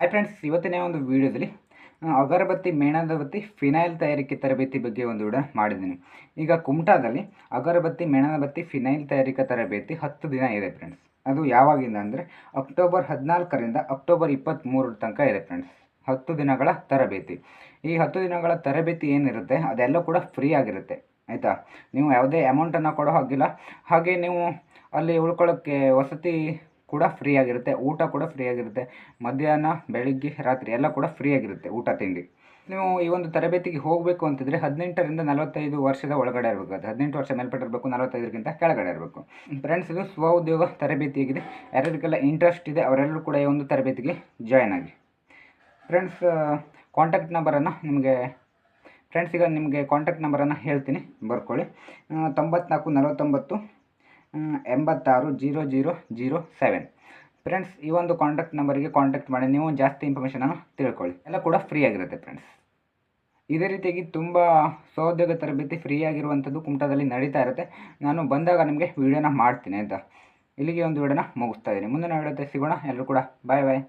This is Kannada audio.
ಹಾಯ್ ಫ್ರೆಂಡ್ಸ್ ಇವತ್ತಿನ ಒಂದು ವಿಡಿಯೋದಲ್ಲಿ ಅಗರಬತ್ತಿ ಮೇಣದಬತ್ತಿ ಫಿನೈಲ್ ತಯಾರಿಕೆ ತರಬೇತಿ ಬಗ್ಗೆ ಒಂದು ವಿಡ ಮಾಡಿದ್ದೀನಿ. ಈಗ ಕುಮಟಾದಲ್ಲಿ ಅಗರಬತ್ತಿ ಮೇಣದಬತ್ತಿ ಫಿನೈಲ್ ತಯಾರಿಕಾ ತರಬೇತಿ ಹತ್ತು ದಿನ ಇದೆ ಫ್ರೆಂಡ್ಸ್ ಅದು ಯಾವಾಗಿಂದ ಅಂದರೆ ಅಕ್ಟೋಬರ್ ಹದಿನಾಲ್ಕರಿಂದ ಅಕ್ಟೋಬರ್ ಇಪ್ಪತ್ತ್ಮೂರರ ತನಕ ಇದೆ ಫ್ರೆಂಡ್ಸ್ ಹತ್ತು ದಿನಗಳ ತರಬೇತಿ. ಈ ಹತ್ತು ದಿನಗಳ ತರಬೇತಿ ಏನಿರುತ್ತೆ ಅದೆಲ್ಲ ಕೂಡ ಫ್ರೀ ಆಗಿರುತ್ತೆ, ಆಯಿತಾ? ನೀವು ಯಾವುದೇ ಅಮೌಂಟನ್ನು ಕೊಡೋ ಹಾಗಿಲ್ಲ. ಹಾಗೆ ನೀವು ಅಲ್ಲಿ ಉಳ್ಕೊಳ್ಳೋಕ್ಕೆ ವಸತಿ ಕೂಡ ಫ್ರೀ ಆಗಿರುತ್ತೆ, ಊಟ ಕೂಡ ಫ್ರೀ ಆಗಿರುತ್ತೆ. ಮಧ್ಯಾಹ್ನ, ಬೆಳಿಗ್ಗೆ, ರಾತ್ರಿ ಎಲ್ಲ ಕೂಡ ಫ್ರೀ ಆಗಿರುತ್ತೆ ಊಟ, ತಿಂಡಿ. ನೀವು ಈ ಒಂದು ತರಬೇತಿಗೆ ಹೋಗಬೇಕು ಅಂತಿದ್ರೆ ಹದಿನೆಂಟರಿಂದ ನಲವತ್ತೈದು ವರ್ಷದ ಒಳಗಡೆ ಇರಬೇಕು ಅದು. ಹದಿನೆಂಟು ವರ್ಷ ಮೇಲ್ಪಟ್ಟಿರಬೇಕು, ನಲವತ್ತೈದಕ್ಕಿಂತ ಕೆಳಗಡೆ ಇರಬೇಕು. ಫ್ರೆಂಡ್ಸ್ ಇದು ಸ್ವ ಉದ್ಯೋಗ ತರಬೇತಿ ಆಗಿದೆ ಯಾರ್ಯಾರಿಗೆಲ್ಲ ಇಂಟ್ರೆಸ್ಟ್ ಇದೆ, ಅವರೆಲ್ಲರೂ ಕೂಡ ಈ ಒಂದು ತರಬೇತಿಗೆ ಜಾಯ್ನ್ ಆಗಿ. ಫ್ರೆಂಡ್ಸ್ ಕಾಂಟ್ಯಾಕ್ಟ್ ನಂಬರನ್ನು ನಿಮಗೆ ಫ್ರೆಂಡ್ಸ್ ಈಗ ನಿಮಗೆ ಕಾಂಟ್ಯಾಕ್ಟ್ ನಂಬರನ್ನು ಹೇಳ್ತೀನಿ. ಬರ್ಕೊಳ್ಳಿ. ತೊಂಬತ್ನಾಲ್ಕು, ನಲವತ್ತೊಂಬತ್ತು ಎಂಬತ್ತಾರು, zero zero zero, seven. Friends ಈ ಒಂದು ಕಾಂಟ್ಯಾಕ್ಟ್ ನಂಬರಿಗೆ ಕಾಂಟ್ಯಾಕ್ಟ್ ಮಾಡಿ, ನೀವು ಜಾಸ್ತಿ ಇನ್ಫಾರ್ಮೇಷನನ್ನು ತಿಳ್ಕೊಳ್ಳಿ. ಎಲ್ಲ ಕೂಡ ಫ್ರೀ ಆಗಿರುತ್ತೆ ಫ್ರೆಂಡ್ಸ್ ಇದೇ ರೀತಿಯಾಗಿ ತುಂಬ ಸಹೋದ್ಯೋಗ ತರಬೇತಿ ಫ್ರೀ ಆಗಿರುವಂಥದ್ದು ಕುಮಟಾದಲ್ಲಿ ನಡೀತಾ ಇರುತ್ತೆ. ನಾನು ಬಂದಾಗ ನಿಮಗೆ ವೀಡಿಯೋನ ಮಾಡ್ತೀನಿ, ಆಯಿತಾ? ಇಲ್ಲಿಗೆ ಒಂದು ವಿಡಿಯೋನ ಮುಗಿಸ್ತಾ ಇದ್ದೀನಿ. ಮುಂದಿನ ವಿಡಿಯೋತೆ ಸಿಗೋಣ. ಎಲ್ಲರೂ ಕೂಡ ಬಾಯ್ ಬಾಯ್